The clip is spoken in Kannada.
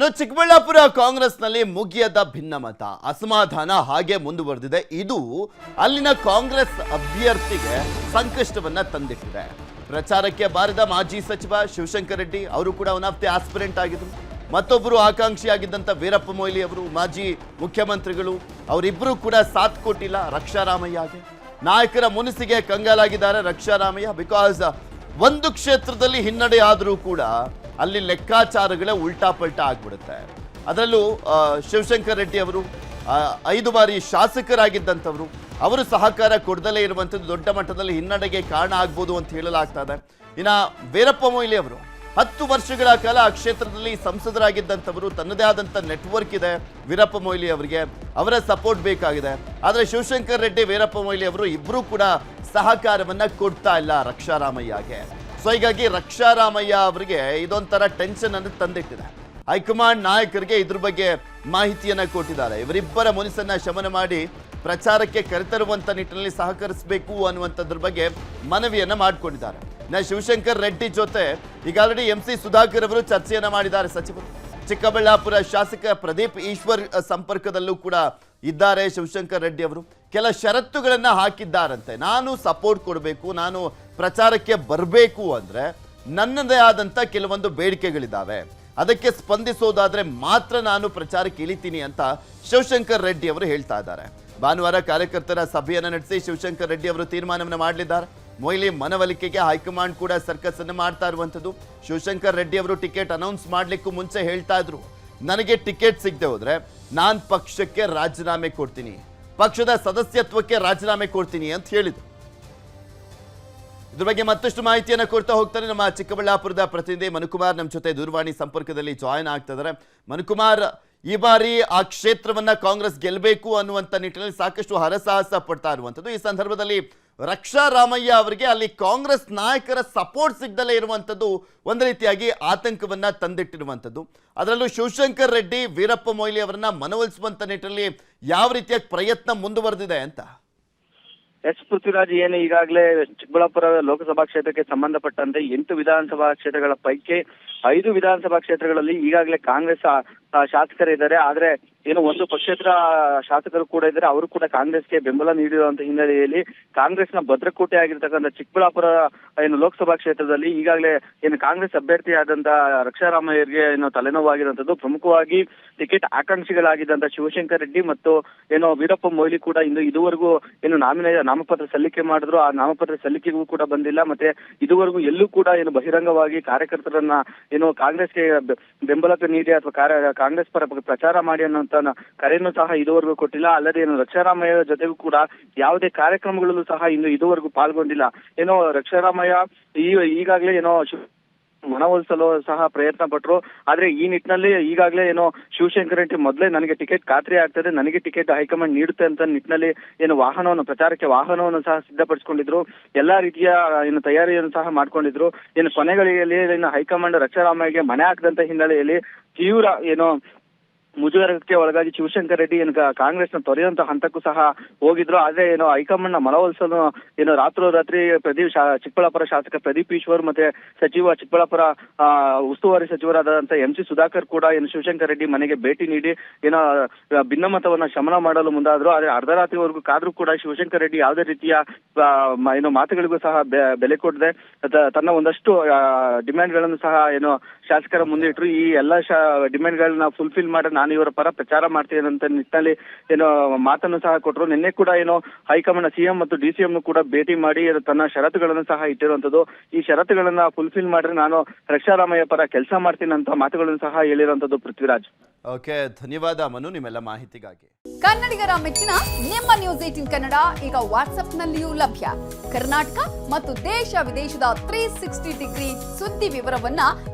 ಇನ್ನು ಚಿಕ್ಕಬಳ್ಳಾಪುರ ಕಾಂಗ್ರೆಸ್ನಲ್ಲಿ ಮುಗಿಯದ ಭಿನ್ನಮತ. ಅಸಮಾಧಾನ ಹಾಗೆ ಮುಂದುವರೆದಿದೆ. ಇದು ಅಲ್ಲಿನ ಕಾಂಗ್ರೆಸ್ ಅಭ್ಯರ್ಥಿಗೆ ಸಂಕಷ್ಟವನ್ನ ತಂದಿಟ್ಟಿದೆ. ಪ್ರಚಾರಕ್ಕೆ ಬಾರದ ಮಾಜಿ ಸಚಿವ ಶಿವಶಂಕರ್ ರೆಡ್ಡಿ ಅವರು ಕೂಡ ಒನ್ ಆಫ್ ದಿ ಆಸ್ಪಿರೆಂಟ್ ಆಗಿದ್ರು. ಮತ್ತೊಬ್ಬರು ಆಕಾಂಕ್ಷಿಯಾಗಿದ್ದಂಥ ವೀರಪ್ಪ ಮೊಯ್ಲಿ ಅವರು, ಮಾಜಿ ಮುಖ್ಯಮಂತ್ರಿಗಳು ಅವರಿಬ್ಬರು ಕೂಡ ಸಾಥ್ ಕೊಟ್ಟಿಲ್ಲ ರಕ್ಷಾರಾಮಯ್ಯಗೆ ನಾಯಕರ ಮುನಿಸಿಗೆ ಕಂಗಾಲಾಗಿದ್ದಾರೆ ರಕ್ಷಾರಾಮಯ್ಯ ಬಿಕಾಸ್ ಒಂದು ಕ್ಷೇತ್ರದಲ್ಲಿ ಹಿನ್ನಡೆ ಆದರೂ ಕೂಡ ಅಲ್ಲಿ ಲೆಕ್ಕಾಚಾರಗಳೇ ಉಲ್ಟಾ ಪಲ್ಟಾ ಆಗ್ಬಿಡುತ್ತೆ. ಅದರಲ್ಲೂ ಶಿವಶಂಕರ್ ರೆಡ್ಡಿ ಅವರು ಐದು ಬಾರಿ ಶಾಸಕರಾಗಿದ್ದಂಥವರು, ಅವರು ಸಹಕಾರ ಕೊಡದಲೇ ಇರುವಂಥದ್ದು ದೊಡ್ಡ ಮಟ್ಟದಲ್ಲಿ ಹಿನ್ನಡೆಗೆ ಕಾರಣ ಆಗ್ಬೋದು ಅಂತ ಹೇಳಲಾಗ್ತಾ ಇದೆ. ಇನ್ನು ವೀರಪ್ಪ ಮೊಯ್ಲಿ ಅವರು, ಹತ್ತು ವರ್ಷಗಳ ಕಾಲ ಆ ಕ್ಷೇತ್ರದಲ್ಲಿ ಸಂಸದರಾಗಿದ್ದಂಥವರು, ತನ್ನದೇ ಆದಂಥ ನೆಟ್ವರ್ಕ್ ಇದೆ ವೀರಪ್ಪ ಮೊಯ್ಲಿ ಅವರಿಗೆ, ಅವರ ಸಪೋರ್ಟ್ ಬೇಕಾಗಿದೆ. ಆದರೆ ಶಿವಶಂಕರ್ ರೆಡ್ಡಿ, ವೀರಪ್ಪ ಮೊಯ್ಲಿ ಅವರು ಇಬ್ಬರೂ ಕೂಡ ಸಹಕಾರವನ್ನು ಕೊಡ್ತಾ ಇಲ್ಲ ರಕ್ಷಾರಾಮಯ್ಯಗೆ. ಸೊ ಹೀಗಾಗಿ ರಕ್ಷಾರಾಮಯ್ಯ ಅವರಿಗೆ ಇದೊಂಥರ ಟೆನ್ಷನ್ ಅನ್ನು ತಂದಿಟ್ಟಿದೆ. ಹೈಕಮಾಂಡ್ ನಾಯಕರಿಗೆ ಇದ್ರ ಬಗ್ಗೆ ಮಾಹಿತಿಯನ್ನು ಕೊಟ್ಟಿದ್ದಾರೆ. ಇವರಿಬ್ಬರ ಮುನಿಸನ್ನ ಶಮನ ಮಾಡಿ ಪ್ರಚಾರಕ್ಕೆ ಕರೆತರುವಂತ ನಿಟ್ಟಿನಲ್ಲಿ ಸಹಕರಿಸಬೇಕು ಅನ್ನುವಂಥದ್ರ ಬಗ್ಗೆ ಮನವಿಯನ್ನು ಮಾಡಿಕೊಂಡಿದ್ದಾರೆ. ನಾ ಶಿವಶಂಕರ್ ರೆಡ್ಡಿ ಜೊತೆ ಈಗ ಆಲ್ರೆಡಿ ಎಂ ಸಿ ಸುಧಾಕರ್ ಅವರು ಚರ್ಚೆಯನ್ನು ಮಾಡಿದ್ದಾರೆ ಸಚಿವರು. ಚಿಕ್ಕಬಳ್ಳಾಪುರ ಶಾಸಕ ಪ್ರದೀಪ್ ಈಶ್ವರ್ ಸಂಪರ್ಕದಲ್ಲೂ ಕೂಡ ಇದ್ದಾರೆ ಶಿವಶಂಕರ್ ರೆಡ್ಡಿ ಅವರು. ಕೆಲ ಷರತ್ತುಗಳನ್ನು ಹಾಕಿದ್ದಾರಂತೆ. ನಾನು ಸಪೋರ್ಟ್ ಕೊಡಬೇಕು, ನಾನು ಪ್ರಚಾರಕ್ಕೆ ಬರಬೇಕು ಅಂದ್ರೆ ನನ್ನದೇ ಆದಂತ ಕೆಲವೊಂದು ಬೇಡಿಕೆಗಳಿದ್ದಾವೆ. ಅದಕ್ಕೆ ಸ್ಪಂದಿಸೋದಾದ್ರೆ ಮಾತ್ರ ನಾನು ಪ್ರಚಾರಕ್ಕೆ ಇಳಿತೀನಿ ಅಂತ ಶಿವಶಂಕರ್ ರೆಡ್ಡಿ ಅವರು ಹೇಳ್ತಾ ಇದ್ದಾರೆ. ಭಾನುವಾರ ಕಾರ್ಯಕರ್ತರ ಸಭೆಯನ್ನ ನಡೆಸಿ ಶಿವಶಂಕರ್ ರೆಡ್ಡಿ ಅವರು ತೀರ್ಮಾನವನ್ನು ಮಾಡಲಿದ್ದಾರೆ. ಮೊಯ್ಲಿ ಮನವೊಲಿಕೆಗೆ ಹೈಕಮಾಂಡ್ ಕೂಡ ಸರ್ಕಸ್ ಅನ್ನು ಮಾಡ್ತಾ ಇರುವಂಥದ್ದು. ಶಿವಶಂಕರ್ ರೆಡ್ಡಿ ಅವರು ಟಿಕೆಟ್ ಅನೌನ್ಸ್ ಮಾಡಲಿಕ್ಕೂ ಮುಂಚೆ ಹೇಳ್ತಾ ಇದ್ರು. ನನಗೆ ಟಿಕೆಟ್ ಸಿಗದೆ ಹೋದರೆ ನಾನು ಪಕ್ಷಕ್ಕೆ ರಾಜೀನಾಮೆ ಕೊಡ್ತೀನಿ. ಪಕ್ಷದ ಸದಸ್ಯತ್ವಕ್ಕೆ ರಾಜೀನಾಮೆ ಕೊಡ್ತೀನಿ ಅಂತ ಹೇಳಿದ್ರು. ಇದ್ರ ಬಗ್ಗೆ ಮತ್ತಷ್ಟು ಮಾಹಿತಿಯನ್ನು ಕೊಡ್ತಾ ಹೋಗ್ತಾರೆ ನಮ್ಮ ಚಿಕ್ಕಬಳ್ಳಾಪುರದ ಪ್ರತಿನಿಧಿ ಮನುಕುಮಾರ್. ನಮ್ಮ ಜೊತೆ ದೂರವಾಣಿ ಸಂಪರ್ಕದಲ್ಲಿ ಜಾಯಿನ್ ಆಗ್ತಾ ಇದ್ದಾರೆ ಮನುಕುಮಾರ್, ಈ ಬಾರಿ ಆ ಕ್ಷೇತ್ರವನ್ನ ಕಾಂಗ್ರೆಸ್ ಗೆಲ್ಲಬೇಕು ಅನ್ನುವಂಥ ನಿಟ್ಟಿನಲ್ಲಿ ಸಾಕಷ್ಟು ಹರಸಾಹಸ ಪಡ್ತಾ ಇರುವಂಥದ್ದು. ಈ ಸಂದರ್ಭದಲ್ಲಿ ರಕ್ಷಾ ರಾಮಯ್ಯ ಅವರಿಗೆ ಅಲ್ಲಿ ಕಾಂಗ್ರೆಸ್ ನಾಯಕರ ಸಪೋರ್ಟ್ ಸಿಗ್ದಲೇ ಇರುವಂಥದ್ದು ಒಂದು ರೀತಿಯಾಗಿ ಆತಂಕವನ್ನು ತಂದಿಟ್ಟಿರುವಂಥದ್ದು. ಅದರಲ್ಲೂ ಶಿವಶಂಕರ್ ರೆಡ್ಡಿ, ವೀರಪ್ಪ ಮೊಯ್ಲಿ ಅವರನ್ನ ಮನವೊಲಿಸುವಂಥ ನಿಟ್ಟಿನಲ್ಲಿ ಯಾವ ರೀತಿಯಾಗಿ ಪ್ರಯತ್ನ ಮುಂದುವರೆದಿದೆ ಅಂತ? ಎಸ್ ಪೃಥ್ವಿರಾಜ್, ಏನು ಈಗಾಗಲೇ ಚಿಕ್ಕಬಳ್ಳಾಪುರ ಲೋಕಸಭಾ ಕ್ಷೇತ್ರಕ್ಕೆ ಸಂಬಂಧಪಟ್ಟಂತೆ ಎಂಟು ವಿಧಾನಸಭಾ ಕ್ಷೇತ್ರಗಳ ಪೈಕಿ ಐದು ವಿಧಾನಸಭಾ ಕ್ಷೇತ್ರಗಳಲ್ಲಿ ಈಗಾಗಲೇ ಕಾಂಗ್ರೆಸ್ ಶಾಸಕರಿದ್ದಾರೆ. ಆದ್ರೆ ಏನು ಒಂದು ಪಕ್ಷೇತರ ಶಾಸಕರು ಕೂಡ ಇದ್ದಾರೆ. ಅವರು ಕೂಡ ಕಾಂಗ್ರೆಸ್ಗೆ ಬೆಂಬಲ ನೀಡಿರುವಂತಹ ಹಿನ್ನೆಲೆಯಲ್ಲಿ ಕಾಂಗ್ರೆಸ್ನ ಭದ್ರಕೋಟೆ ಆಗಿರ್ತಕ್ಕಂಥ ಚಿಕ್ಕಬಳ್ಳಾಪುರ, ಏನು ಲೋಕಸಭಾ ಕ್ಷೇತ್ರದಲ್ಲಿ ಈಗಾಗಲೇ ಏನು ಕಾಂಗ್ರೆಸ್ ಅಭ್ಯರ್ಥಿಯಾದಂತಹ ರಕ್ಷಾರಾಮಯ್ಯರಿಗೆ ಏನು ತಲೆನೋವಾಗಿರುವಂತದ್ದು ಪ್ರಮುಖವಾಗಿ ಟಿಕೆಟ್ ಆಕಾಂಕ್ಷಿಗಳಾಗಿದ್ದಂತ ಶಿವಶಂಕರ್ ರೆಡ್ಡಿ ಮತ್ತು ಏನು ವೀರಪ್ಪ ಮೊಯ್ಲಿ ಕೂಡ ಇಂದು ಇದುವರೆಗೂ ಏನು ನಾಮಿನೇ, ನಾಮಪತ್ರ ಸಲ್ಲಿಕೆ ಮಾಡಿದ್ರು. ಆ ನಾಮಪತ್ರ ಸಲ್ಲಿಕೆಗೂ ಕೂಡ ಬಂದಿಲ್ಲ. ಮತ್ತೆ ಇದುವರೆಗೂ ಎಲ್ಲೂ ಕೂಡ ಏನು ಬಹಿರಂಗವಾಗಿ ಕಾರ್ಯಕರ್ತರನ್ನ ಏನು ಕಾಂಗ್ರೆಸ್ಗೆ ಬೆಂಬಲಕ್ಕೆ ಬೆಂಬಲ ನೀಡಿ ಅಥವಾ ಕಾಂಗ್ರೆಸ್ ಪರ ಪ್ರಚಾರ ಮಾಡಿ ಅನ್ನೋಂತ ಕರೆಯನ್ನು ಸಹ ಇದುವರೆಗೂ ಕೊಟ್ಟಿಲ್ಲ. ಅಲ್ಲದೆ ಏನು ರಕ್ಷಾರಾಮಯ್ಯ ಜೊತೆಗೂ ಕೂಡ ಯಾವುದೇ ಕಾರ್ಯಕ್ರಮಗಳಲ್ಲೂ ಸಹ ಇನ್ನು ಇದುವರೆಗೂ ಪಾಲ್ಗೊಂಡಿಲ್ಲ. ಏನೋ ರಕ್ಷಾರಾಮಯ್ಯ ಈ ಈಗಾಗಲೇ ಏನೋ ಮನವೊಲಿಸಲು ಸಹ ಪ್ರಯತ್ನ ಪಟ್ರು. ಆದ್ರೆ ಈ ನಿಟ್ಟಿನಲ್ಲಿ ಈಗಾಗಲೇ ಏನೋ ಶಿವಶಂಕರ್ ರೆಡ್ಡಿ ಮೊದಲೇ ನನಗೆ ಟಿಕೆಟ್ ಖಾತ್ರಿ ಆಗ್ತದೆ, ನನಗೆ ಟಿಕೆಟ್ ಹೈಕಮಾಂಡ್ ನೀಡುತ್ತೆ ಅಂತ ನಿಟ್ಟಿನಲ್ಲಿ ಏನು ವಾಹನವನ್ನು, ಪ್ರಚಾರಕ್ಕೆ ವಾಹನವನ್ನು ಸಹ ಸಿದ್ಧಪಡಿಸಿಕೊಂಡಿದ್ರು. ಎಲ್ಲಾ ರೀತಿಯ ಏನು ತಯಾರಿಯನ್ನು ಸಹ ಮಾಡ್ಕೊಂಡಿದ್ರು. ಏನು ಕೊನೆಗಳಿಗೆ ಏನು ಹೈಕಮಾಂಡ್ ರಕ್ಷಾರಾಮಯ್ಯಗೆ ಮನೆ ಹಾಕದಂತ ಹಿನ್ನೆಲೆಯಲ್ಲಿ ತೀವ್ರ ಏನು ಮುಜುಗರಕ್ಕೆ ಒಳಗಾಗಿ ಶಿವಶಂಕರ್ ರೆಡ್ಡಿ ಏನು ಕಾಂಗ್ರೆಸ್ನ ತೊರೆಯುವಂತ ಹಂತಕ್ಕೂ ಸಹ ಹೋಗಿದ್ರು. ಆದ್ರೆ ಏನು ಹೈಕಮಾಂಡ್ನ ಮನವೊಲಿಸಲು ಏನು ರಾತ್ರೋರಾತ್ರಿ ಪ್ರದೀಪ್ ಚಿಕ್ಕಬಳ್ಳಾಪುರ ಶಾಸಕ ಪ್ರದೀಪ್ ಈಶ್ವರ್ ಮತ್ತೆ ಸಚಿವ ಚಿಕ್ಕಬಳ್ಳಾಪುರ ಉಸ್ತುವಾರಿ ಸಚಿವರಾದಂತ ಎಂ ಸಿ ಸುಧಾಕರ್ ಕೂಡ ಏನು ಶಿವಶಂಕರ್ ರೆಡ್ಡಿ ಮನೆಗೆ ಭೇಟಿ ನೀಡಿ ಏನೋ ಭಿನ್ನಮತವನ್ನ ಶಮನ ಮಾಡಲು ಮುಂದಾದ್ರು. ಆದ್ರೆ ಅರ್ಧರಾತ್ರಿವರೆಗೂ ಕಾದ್ರೂ ಕೂಡ ಶಿವಶಂಕರ್ ರೆಡ್ಡಿ ಯಾವುದೇ ರೀತಿಯ ಏನು ಮಾತುಗಳಿಗೂ ಸಹ ಬೆಲೆ ಕೊಡದೆ ತನ್ನ ಒಂದಷ್ಟು ಡಿಮ್ಯಾಂಡ್ಗಳನ್ನು ಸಹ ಏನು ಶಾಸಕರ ಮುಂದೆ ಇಟ್ರು ಈ ಎಲ್ಲಾ ಡಿಮ್ಯಾಂಡ್ ಗಳನ್ನ ಫುಲ್ಫಿಲ್ ಮಾಡಿ ನಾನು ಇವರ ಪರ ಪ್ರಚಾರ ಮಾಡ್ತೀನಿ ಅಂತ ನಿಟ್ಟಿನಲ್ಲಿ ಏನೋ ಮಾತನ್ನು ಸಹ ಕೊಟ್ಟರು ನಿನ್ನೆ ಕೂಡ ಏನೋ ಹೈಕಮಾಂಡ್ ಸಿಎಂ ಮತ್ತು ಡಿ ಸಿ ಕೂಡ ಭೇಟಿ ಮಾಡಿ ತನ್ನ ಷರತ್ತುಗಳನ್ನು ಸಹ ಇಟ್ಟಿರುವಂತದ್ದು ಈ ಷರತ್ತುಗಳನ್ನ ಫುಲ್ಫಿಲ್ ಮಾಡಿದ್ರೆ ನಾನು ರಕ್ಷಾರಾಮಯ್ಯ ಪರ ಕೆಲಸ ಮಾಡ್ತೀನಿ ಅಂತ ಮಾತುಗಳನ್ನು ಸಹ ಹೇಳಿರುವಂತದ್ದು ಪೃಥ್ವಿರಾಜ್. ಓಕೆ ಧನ್ಯವಾದ ಮನು ನಿಮ್ಮೆಲ್ಲ ಮಾಹಿತಿಗಾಗಿ. ಕನ್ನಡಿಗರ ಮೆಚ್ಚಿನ ನಿಮ್ಮ ನ್ಯೂಸ್ ಏಟಿನ್ ಕನ್ನಡ ಈಗ ವಾಟ್ಸ್ಆಪ್ನಲ್ಲಿಯೂ ಲಭ್ಯ. ಕರ್ನಾಟಕ ಮತ್ತು ದೇಶ ವಿದೇಶದ ತ್ರೀ ಸಿಕ್ಸ್ಟಿ ಡಿಗ್ರಿ ಸುದ್ದಿ ವಿವರವನ್ನ